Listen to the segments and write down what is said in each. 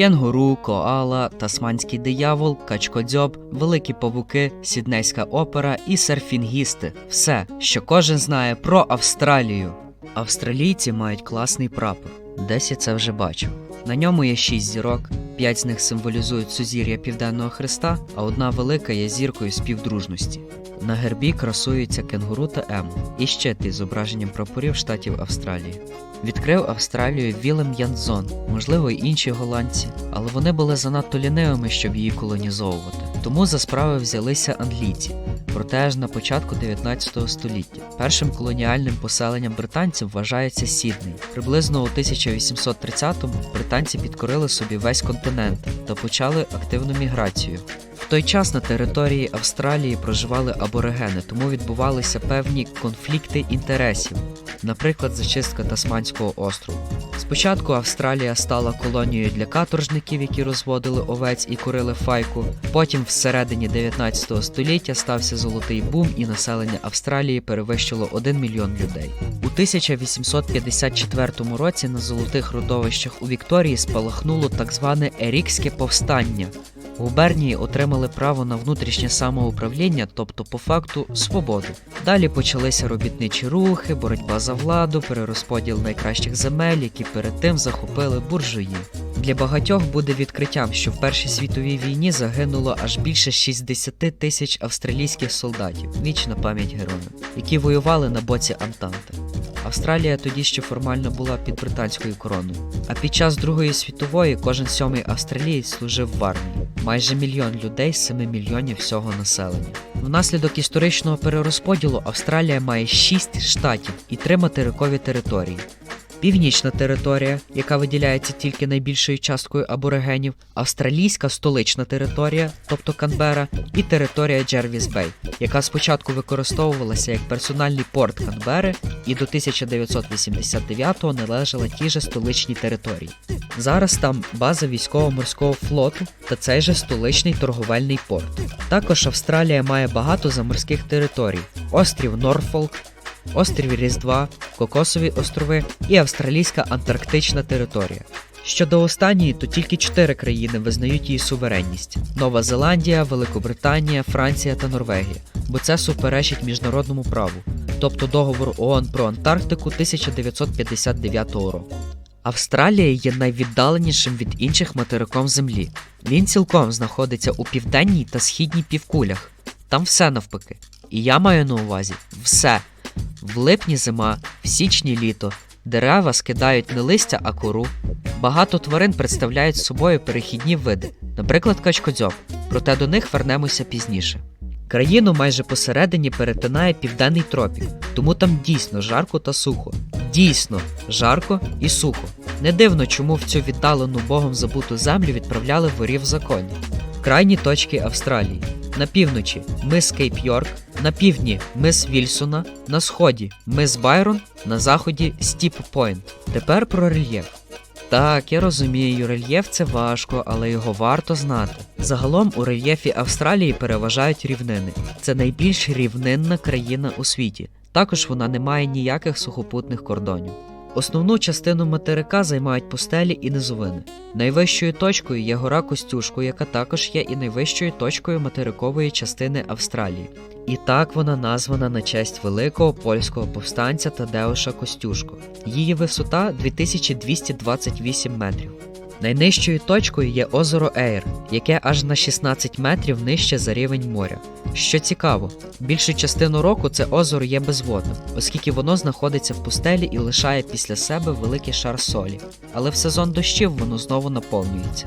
Кенгуру, коала, тасманський диявол, качкодзьоб, великі павуки, сіднейська опера і серфінгісти все, що кожен знає про Австралію. Австралійці мають класний прапор. Десь я це вже бачив. На ньому є шість зірок, п'ять з них символізують сузір'я Південного Христа, а одна велика є зіркою співдружності. На гербі красуються кенгуру та ему і щит із зображенням прапорів штатів Австралії. Відкрив Австралію Вілем Янзон, можливо, й інші голландці, але вони були занадто лінивими, щоб її колонізовувати. Тому за справи взялися англійці, проте аж на початку 19 століття. Першим колоніальним поселенням британців вважається Сідней. Приблизно у 1830-му британці підкорили собі весь континент та почали активну міграцію. В той час на території Австралії проживали аборигени, тому відбувалися певні конфлікти інтересів, наприклад, зачистка Тасманського острову. Спочатку Австралія стала колонією для каторжників, які розводили овець і курили файку. Потім, всередині 19 століття, стався золотий бум, і населення Австралії перевищило 1 мільйон людей. У 1854 році на золотих родовищах у Вікторії спалахнуло так зване Ерікське повстання. Губернії отримали право на внутрішнє самоуправління, тобто по факту свободу. Далі почалися робітничі рухи, боротьба за владу, перерозподіл найкращих земель, які перед тим захопили буржуї. Для багатьох буде відкриттям, що в Першій світовій війні загинуло аж більше 60 тисяч австралійських солдатів, вічна пам'ять героям, які воювали на боці Антанти. Австралія тоді ще формально була під британською короною. А під час Другої світової кожен сьомий австралієць служив в армії. Майже мільйон людей з 7 мільйонів всього населення. Внаслідок історичного перерозподілу Австралія має 6 штатів і 3 материкові території. Північна територія, яка виділяється тільки найбільшою часткою аборигенів, австралійська столична територія, тобто Канбера, і територія Джервіс Бей, яка спочатку використовувалася як персональний порт Канбери і до 1989-го належала тій же столичній території. Зараз там база військово-морського флоту та цей же столичний торговельний порт. Також Австралія має багато заморських територій: острів Норфолк, острів Різдва, Кокосові острови і австралійська антарктична територія. Щодо останньої, то тільки чотири країни визнають її суверенність: Нова Зеландія, Великобританія, Франція та Норвегія, бо це суперечить міжнародному праву, тобто договору ООН про Антарктику 1959 року. Австралія є найвіддаленішим від інших материком Землі. Він цілком знаходиться у південній та східній півкулях. Там все навпаки. І я маю на увазі все. В липні зима, в січні літо. Дерева скидають не листя, а кору. Багато тварин представляють собою перехідні види, наприклад, качкодзьоб, проте до них вернемося пізніше. Країну майже посередині перетинає південний тропік, тому там дійсно жарко та сухо. Дійсно жарко і сухо. Не дивно, чому в цю віддалену богом забуту землю відправляли ворів в законі. Крайні точки Австралії. На півночі мис Кейп Йорк, на півдні мис Вільсона, на сході мис Байрон, на заході Стіп Пойнт. Тепер про рельєф. Так, я розумію, рельєф це важко, але його варто знати. Загалом у рельєфі Австралії переважають рівнини. Це найбільш рівнинна країна у світі. Також вона не має ніяких сухопутних кордонів. Основну частину материка займають пустелі і низовини. Найвищою точкою є гора Костюшко, яка також є і найвищою точкою материкової частини Австралії. І так вона названа на честь великого польського повстанця Тадеуша Костюшко. Її висота 2228 метрів. Найнижчою точкою є озеро Ейр, яке аж на 16 метрів нижче за рівень моря. Що цікаво, більшу частину року це озеро є безводним, оскільки воно знаходиться в пустелі і лишає після себе великий шар солі, але в сезон дощів воно знову наповнюється.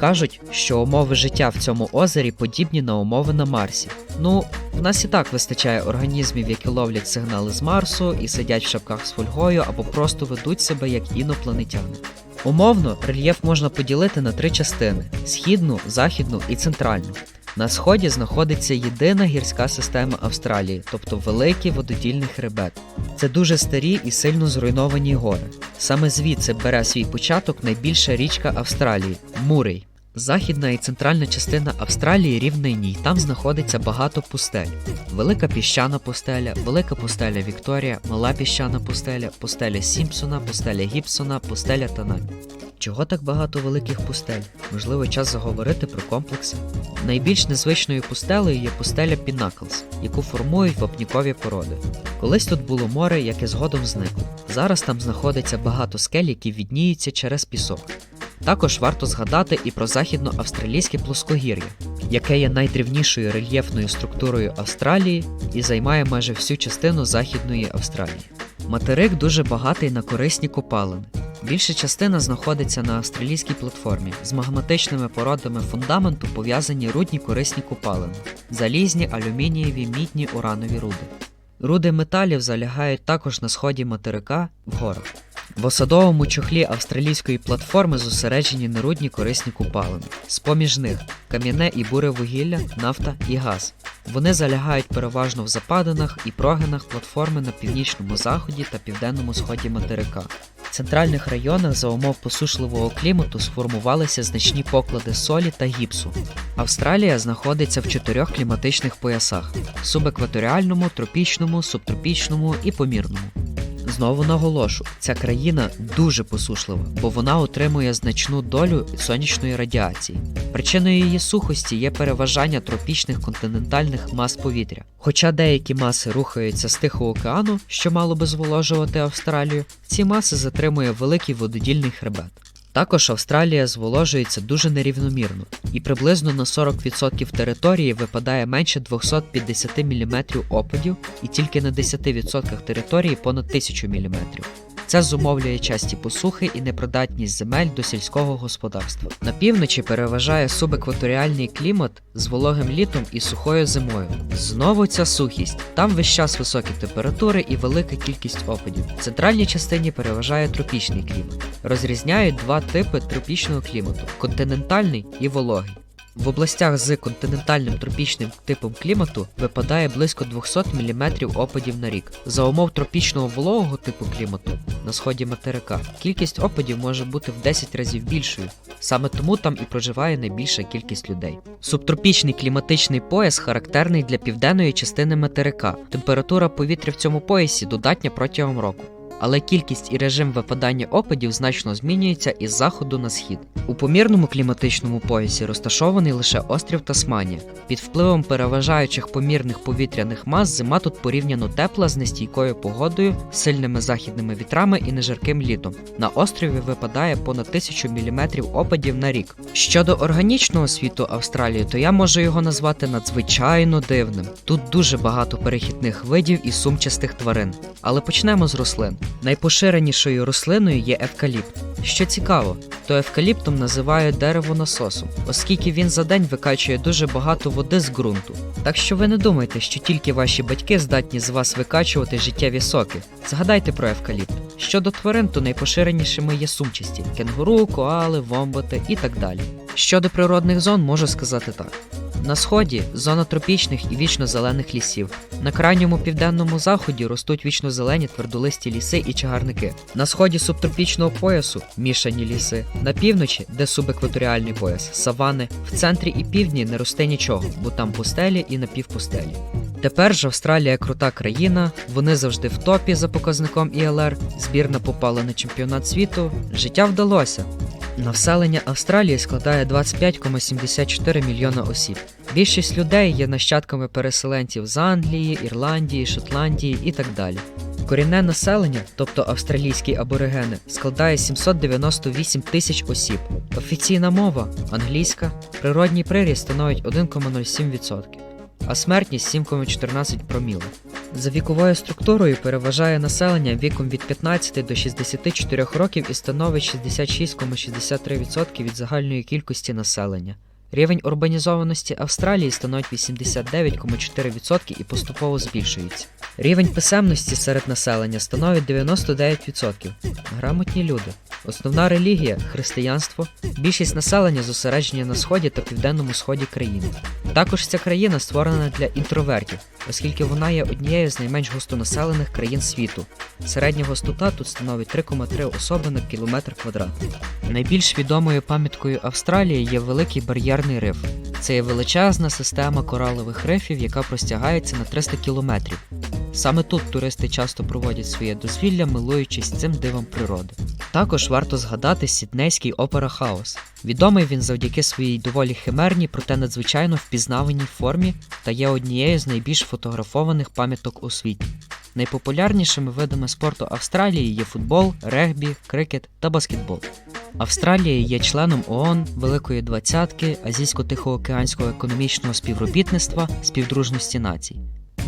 Кажуть, що умови життя в цьому озері подібні на умови на Марсі. Ну, в нас і так вистачає організмів, які ловлять сигнали з Марсу і сидять в шапках з фольгою або просто ведуть себе як інопланетяни. Умовно, рельєф можна поділити на три частини: східну, західну і центральну. На сході знаходиться єдина гірська система Австралії, тобто великий вододільний хребет. Це дуже старі і сильно зруйновані гори. Саме звідси бере свій початок найбільша річка Австралії Мурей. Західна і центральна частина Австралії рівнині, й там знаходиться багато пустель. Велика піщана пустеля, велика пустеля Вікторія, мала піщана пустеля, пустеля Сімпсона, пустеля Гібсона, пустеля Танань. Чого так багато великих пустель? Можливо, час заговорити про комплекси. Найбільш незвичною пустелею є пустеля Пінаклс, яку формують вапнікові породи. Колись тут було море, яке згодом зникло. Зараз там знаходиться багато скель, які відніються через пісок. Також варто згадати і про західноавстралійське плоскогір'я, яке є найдрівнішою рельєфною структурою Австралії і займає майже всю частину Західної Австралії. Материк дуже багатий на корисні копалини. Більша частина знаходиться на австралійській платформі. З магматичними породами фундаменту пов'язані рудні корисні копалини: залізні, алюмінієві, мідні, уранові руди. Руди металів залягають також на сході материка в горах. В осадовому чохлі австралійської платформи зосереджені нерудні корисні купалини. З-поміж них кам'яне і буре вугілля, нафта і газ. Вони залягають переважно в западинах і прогинах платформи на північному заході та південному сході материка. В центральних районах за умов посушливого клімату сформувалися значні поклади солі та гіпсу. Австралія знаходиться в чотирьох кліматичних поясах: субекваторіальному, тропічному, субтропічному і помірному. Знову наголошу, ця країна дуже посушлива, бо вона отримує значну долю сонячної радіації. Причиною її сухості є переважання тропічних континентальних мас повітря. Хоча деякі маси рухаються з Тихого океану, що мало би зволожувати Австралію, ці маси затримує великий вододільний хребет. Також Австралія зволожується дуже нерівномірно, і приблизно на 40% території випадає менше 250 мм опадів і тільки на 10% території понад 1000 мм. Це зумовлює часті посухи і непридатність земель до сільського господарства. На півночі переважає субекваторіальний клімат з вологим літом і сухою зимою. Знову ця сухість. Там весь час високі температури і велика кількість опадів. В центральній частині переважає тропічний клімат. Розрізняють два типи тропічного клімату континентальний і вологий. В областях з континентальним тропічним типом клімату випадає близько 200 мм опадів на рік. За умов тропічного вологого типу клімату на сході материка кількість опадів може бути в 10 разів більшою. Саме тому там і проживає найбільша кількість людей. Субтропічний кліматичний пояс характерний для південної частини материка. Температура повітря в цьому поясі додатня протягом року. Але кількість і режим випадання опадів значно змінюється із заходу на схід. У помірному кліматичному поясі розташований лише острів Тасманія. Під впливом переважаючих помірних повітряних мас зима тут порівняно тепла з нестійкою погодою, сильними західними вітрами і нежарким літом. На острові випадає понад 1000 мм опадів на рік. Щодо органічного світу Австралії, то я можу його назвати надзвичайно дивним. Тут дуже багато перехідних видів і сумчастих тварин. Але почнемо з рослин. Найпоширенішою рослиною є евкаліпт. Що цікаво, то евкаліптом називають дерево насосом, оскільки він за день викачує дуже багато води з ґрунту. Так що ви не думайте, що тільки ваші батьки здатні з вас викачувати життєві соки. Згадайте про евкаліпт. Щодо тварин, то найпоширенішими є сумчасті кенгуру, коали, вомбати і так далі. Щодо природних зон, можу сказати так. На сході зона тропічних і вічно-зелених лісів. На крайньому південному заході ростуть вічно-зелені твердолисті ліси і чагарники. На сході субтропічного поясу мішані ліси. На півночі, де субекваторіальний пояс, савани. В центрі і півдні не росте нічого, бо там пустелі і напівпустелі. Тепер ж Австралія крута країна, вони завжди в топі за показником ІЛР, збірна попала на чемпіонат світу. Життя вдалося. Населення Австралії складає 25,74 мільйона осіб. Більшість людей є нащадками переселенців з Англії, Ірландії, Шотландії і так далі. Корінне населення, тобто австралійські аборигени, складає 798 тисяч осіб. Офіційна мова англійська, природній приріст становить 1,07%, а смертність 7,14 проміла. За віковою структурою переважає населення віком від 15 до 64 років і становить 66,63% від загальної кількості населення. Рівень урбанізованості Австралії становить 89,4% і поступово збільшується. Рівень писемності серед населення становить 99%. Грамотні люди. Основна релігія християнство. Більшість населення зосередження на сході та південному сході країни. Також ця країна створена для інтровертів, оскільки вона є однією з найменш густонаселених країн світу. Середня густота тут становить 3,3 особи на кілометр квадратний. Найбільш відомою пам'яткою Австралії є великий бар'єрний риф. Це є величезна система коралових рифів, яка простягається на 300 кілометрів. Саме тут туристи часто проводять своє дозвілля, милуючись цим дивом природи. Також варто згадати Сіднейський опера Хаус. Відомий він завдяки своїй доволі химерній, проте надзвичайно впізнаваній формі та є однією з найбільш фотографованих пам'яток у світі. Найпопулярнішими видами спорту Австралії є футбол, регбі, крикет та баскетбол. Австралія є членом ООН, Великої Двадцятки, Азійсько-Тихоокеанського економічного співробітництва, співдружності націй.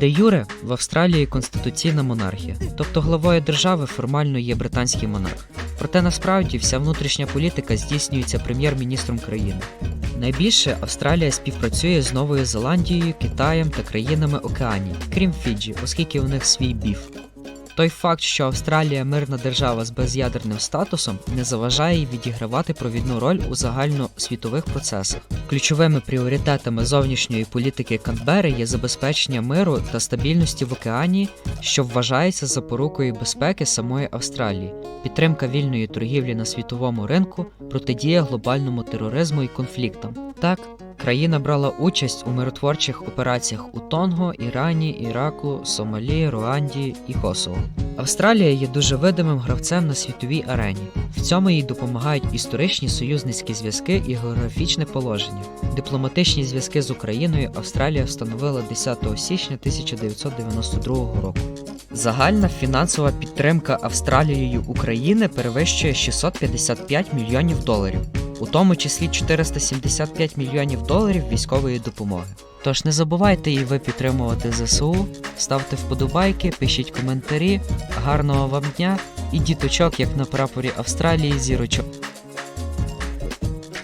Де Юре в Австралії конституційна монархія, тобто главою держави формально є британський монарх. Проте насправді вся внутрішня політика здійснюється прем'єр-міністром країни. Найбільше Австралія співпрацює з Новою Зеландією, Китаєм та країнами Океанії, крім Фіджі, оскільки у них свій біф. Той факт, що Австралія мирна держава з без'ядерним статусом, не заважає їй відігравати провідну роль у загальносвітових процесах. Ключовими пріоритетами зовнішньої політики Канбери є забезпечення миру та стабільності в океані, що вважається запорукою безпеки самої Австралії, підтримка вільної торгівлі на світовому ринку, протидія глобальному тероризму і конфліктам. Так, Країна брала участь у миротворчих операціях у Тонго, Ірані, Іраку, Сомалі, Руанді і Косово. Австралія є дуже видимим гравцем на світовій арені. В цьому їй допомагають історичні союзницькі зв'язки і географічне положення. Дипломатичні зв'язки з Україною Австралія встановила 10 січня 1992 року. Загальна фінансова підтримка Австралією України перевищує 655 мільйонів доларів у тому числі 475 мільйонів доларів військової допомоги. Тож не забувайте і ви підтримувати ЗСУ, ставте вподобайки, пишіть коментарі. Гарного вам дня і діточок, як на прапорі Австралії, зірочок.